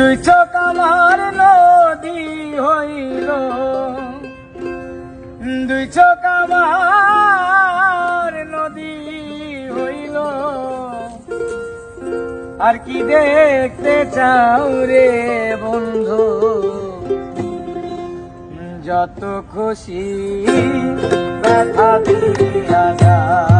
দুই চোকালার নদী হইল। দুই চোকাবার নদী হইল। আর কি দেখতে চাও রে বন্ধু? যত খুশি ব্যথা দিয়া যায়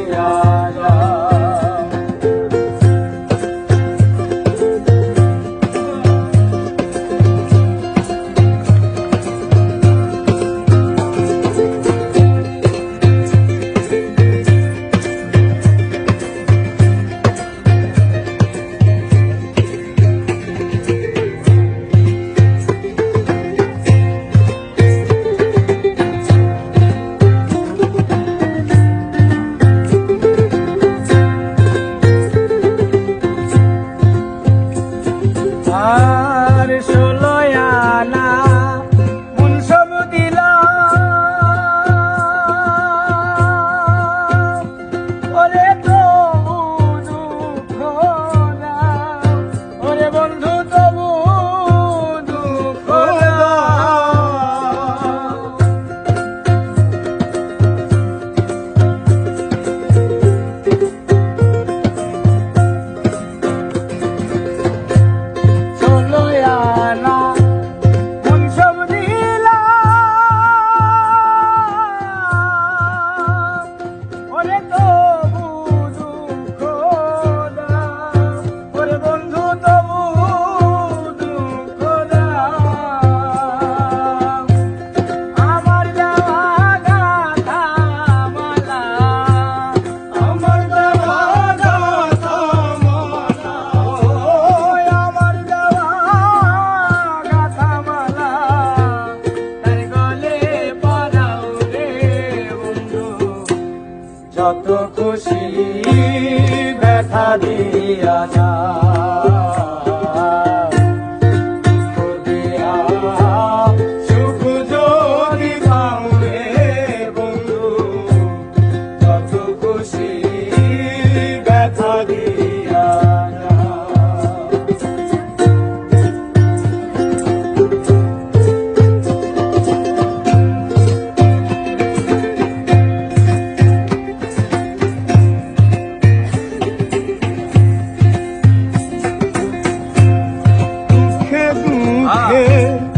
কত খুশি ব্যথা দিয়া যায় querer